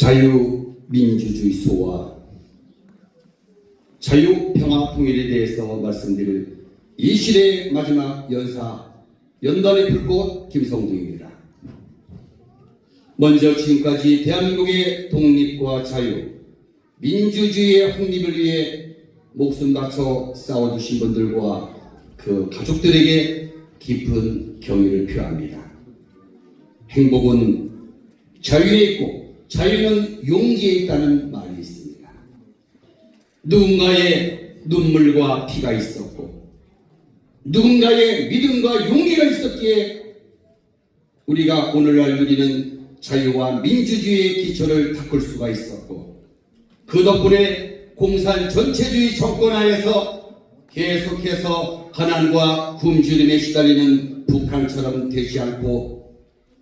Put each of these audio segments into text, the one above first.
자유민주주의 소와 자유평화통일에 대해서 말씀드릴 이 시대의 마지막 연사 연단의 불꽃 김성동입니다. 먼저 지금까지 대한민국의 독립과 자유, 민주주의의 확립을 위해 목숨 바쳐 싸워주신 분들과 그 가족들에게 깊은 경의를 표합니다. 행복은 자유에 있고 자유는 용기에 있다는 말이 있습니다. 누군가의 눈물과 피가 있었고 누군가의 믿음과 용기가 있었기에 우리가 오늘날 누리는 자유와 민주주의의 기초를 닦을 수가 있었고 그 덕분에 공산 전체주의 정권 안에서 계속해서 가난과 굶주림에 시달리는 북한처럼 되지 않고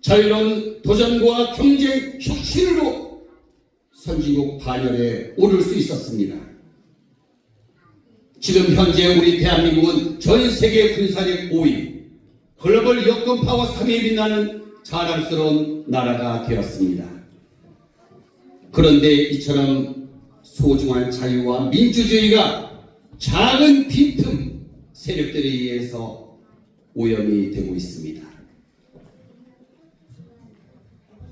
자유로운 도전과 경쟁 혁신으로 선진국 반열에 오를 수 있었습니다. 지금 현재 우리 대한민국은 전 세계 군사력 5위, 글로벌 여권 파워 3위에 빛나는 자랑스러운 나라가 되었습니다. 그런데 이처럼 소중한 자유와 민주주의가 작은 빈틈 세력들에 의해서 오염이 되고 있습니다.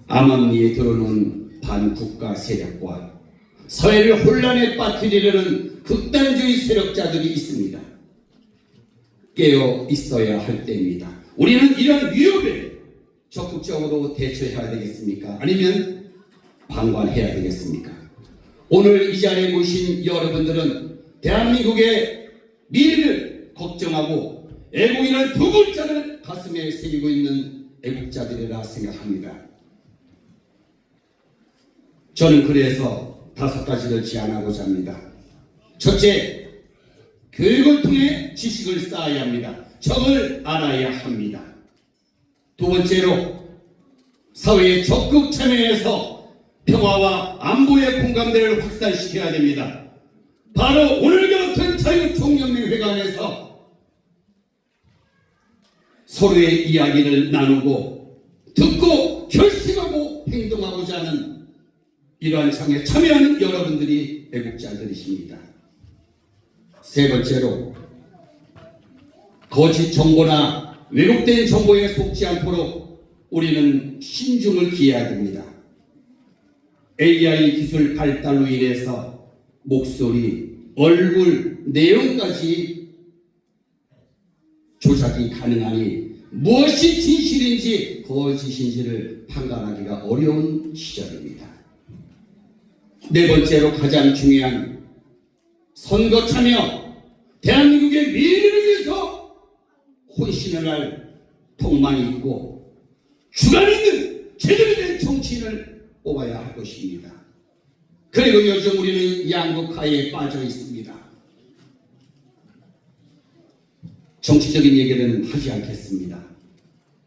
암암리에 들어오는 반국가 세력과 사회를 혼란에 빠뜨리려는 극단주의 세력자들이 있습니다. 깨어 있어야 할 때입니다. 우리는 이런 위협에 적극적으로 대처해야 되겠습니까? 아니면 방관해야 되겠습니까? 오늘 이 자리에 모신 여러분들은 대한민국의 미래를 걱정하고 애국이라는 두 글자를 가슴에 새기고 있는 애국자들이라 생각합니다. 저는 그래서 다섯 가지를 제안하고자 합니다. 첫째, 교육을 통해 지식을 쌓아야 합니다. 적을 알아야 합니다. 두 번째로, 사회에 적극 참여해서 평화와 안보의 공감대를 확산시켜야 됩니다. 바로 오늘 같은 자유총연맹회관에서 서로의 이야기를 나누고 듣고 결심하고 행동하고자 하는 이러한 장에 참여하는 여러분들이 애국자들이십니다. 세 번째로 거짓 정보나 왜곡된 정보에 속지 않도록 우리는 신중을 기해야 됩니다. AI 기술 발달로 인해서 목소리, 얼굴, 내용까지 조작이 가능하니 무엇이 진실인지 거짓인지를 판단하기가 어려운 시절입니다. 네 번째로 가장 중요한 선거 참여, 대한민국의 미래를 위해서 혼신을 할 통만이 있고 주관 있는 제대로 된 정치인을 뽑아야 할 것입니다. 그리고 요즘 우리는 양극화에 빠져 있습니다. 정치적인 얘기는 하지 않겠습니다.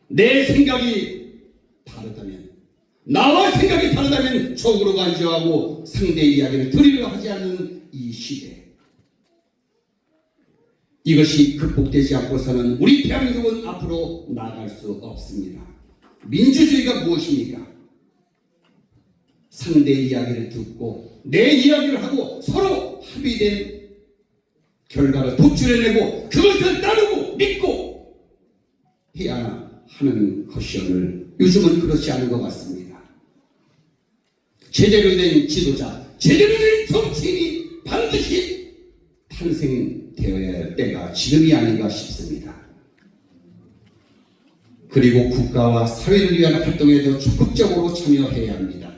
내 생각이 다르다면 나와 생각이 다르다면 적으로 간주하고 상대 이야기를 들으려 하지 않는 이 시대. 이것이 극복되지 않고서는 우리 대한민국은 앞으로 나아갈 수 없습니다. 민주주의가 무엇입니까? 상대 이야기를 듣고 내 이야기를 하고 서로 합의된 결과를 도출해내고 그것을 따르고 믿고 해야 하는 것이오늘 요즘은 그렇지 않은 것 같습니다. 제대로 된 지도자, 제대로 된 정치인이 반드시 탄생되어야 할 때가 지금이 아닌가 싶습니다. 그리고 국가와 사회를 위한 활동에도 적극적으로 참여해야 합니다.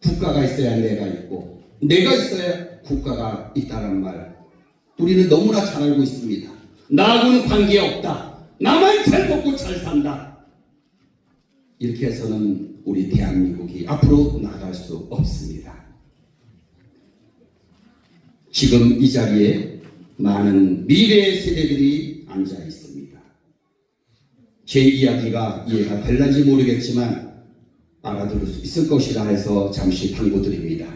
국가가 있어야 내가 있고, 내가 있어야 국가가 있다는 말. 우리는 너무나 잘 알고 있습니다. 나하고는 관계없다. 나만 잘 먹고 잘 산다. 이렇게 해서는 우리 대한민국이 앞으로 나갈 수 없습니다. 지금 이 자리에 많은 미래의 세대들이 앉아 있습니다. 제 이야기가 이해가 될는지 모르겠지만 알아들을 수 있을 것이라 해서 잠시 당부드립니다.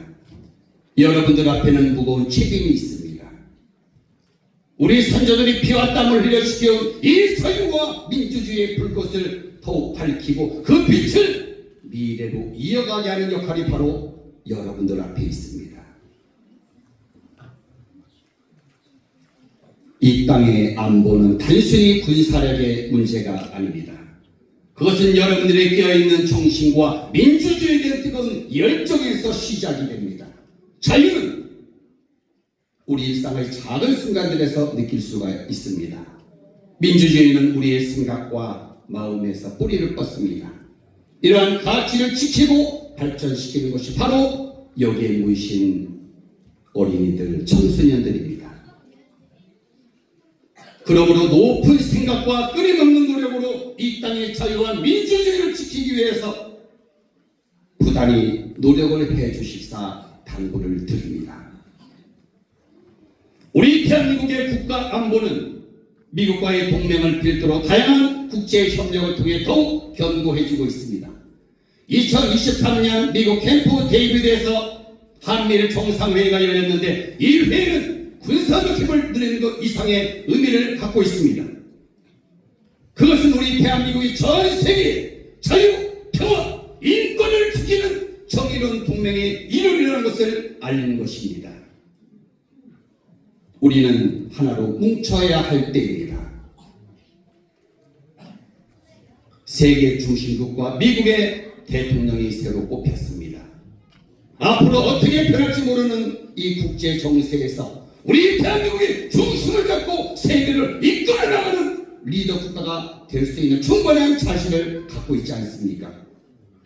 여러분들 앞에는 무거운 책임이 있습니다. 우리 선조들이 피와 땀을 흘려 지켜온 이 자유와 민주주의의 불꽃을 더욱 밝히고 그 빛을 미래로 이어가게 하는 역할이 바로 여러분들 앞에 있습니다. 이 땅의 안보는 단순히 군사력의 문제가 아닙니다. 그것은 여러분들의 깨어있는 정신과 민주주의에 대한 뜨거운 열정에서 시작이 됩니다. 자유는 우리 일상의 작은 순간들에서 느낄 수가 있습니다. 민주주의는 우리의 생각과 마음에서 뿌리를 뻗습니다. 이러한 가치를 지키고 발전시키는 것이 바로 여기에 모이신 어린이들, 청소년들입니다. 그러므로 높은 생각과 끊임없는 노력으로 이 땅의 자유와 민주주의를 지키기 위해서 부단히 노력을 해 주십사 당부를 드립니다. 우리 대한민국의 국가 안보는 미국과의 동맹을 필두로 다양한 국제 협력을 통해 더욱 견고해지고 있습니다. 2023년 미국 캠프 데이비드에서 한미일 정상회의가 열렸는데 이 회의는 군사적 힘을 늘리는 것 이상의 의미를 갖고 있습니다. 그것은 우리 대한민국이 전 세계 자유, 평화, 인권을 지키는 정의로운 동맹의 이름이라는 것을 알리는 것입니다. 우리는 하나로 뭉쳐야 할 때입니다. 세계 중심국과 미국의 대통령이 새로 뽑혔습니다. 앞으로 어떻게 변할지 모르는 이 국제 정세에서 우리 대한민국이 중심을 잡고 세계를 이끌어 나가는 리더 국가가 될 수 있는 충분한 자신을 갖고 있지 않습니까?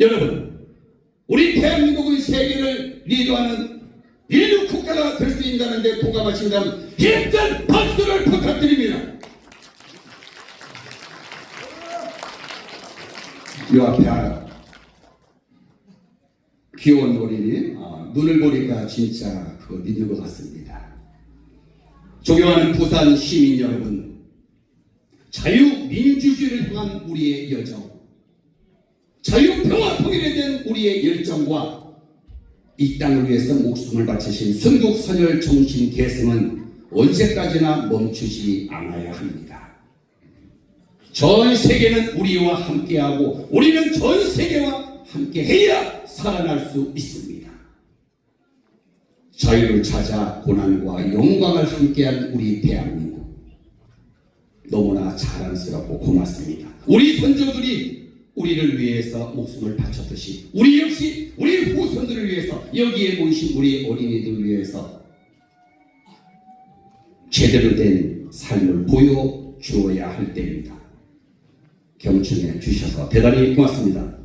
여러분, 우리 대한민국의 세계를 리더하는 인류 국가가 될 수 있다는데 동감하신다면 힘든 박수를 부탁드립니다. 요 앞에 하나 귀여운 어린이 아, 눈을 보니까 진짜 그거 믿는 것 같습니다. 존경하는 부산 시민 여러분, 자유민주주의를 향한 우리의 여정, 자유평화 통일에 대한 우리의 열정과 이 땅을 위해서 목숨을 바치신 순국선열 정신 계승은 언제까지나 멈추지 않아야 합니다. 전 세계는 우리와 함께하고 우리는 전 세계와 함께해야 살아날 수 있습니다. 자유를 찾아 고난과 영광을 함께한 우리 대한민국 너무나 자랑스럽고 고맙습니다. 우리 선조들이 우리를 위해서 목숨을 바쳤듯이 우리 역시 우리 후손들을 위해서 여기에 모이신 우리 어린이들을 위해서 제대로 된 삶을 보여주어야 할 때입니다. 경청해 주셔서 대단히 고맙습니다.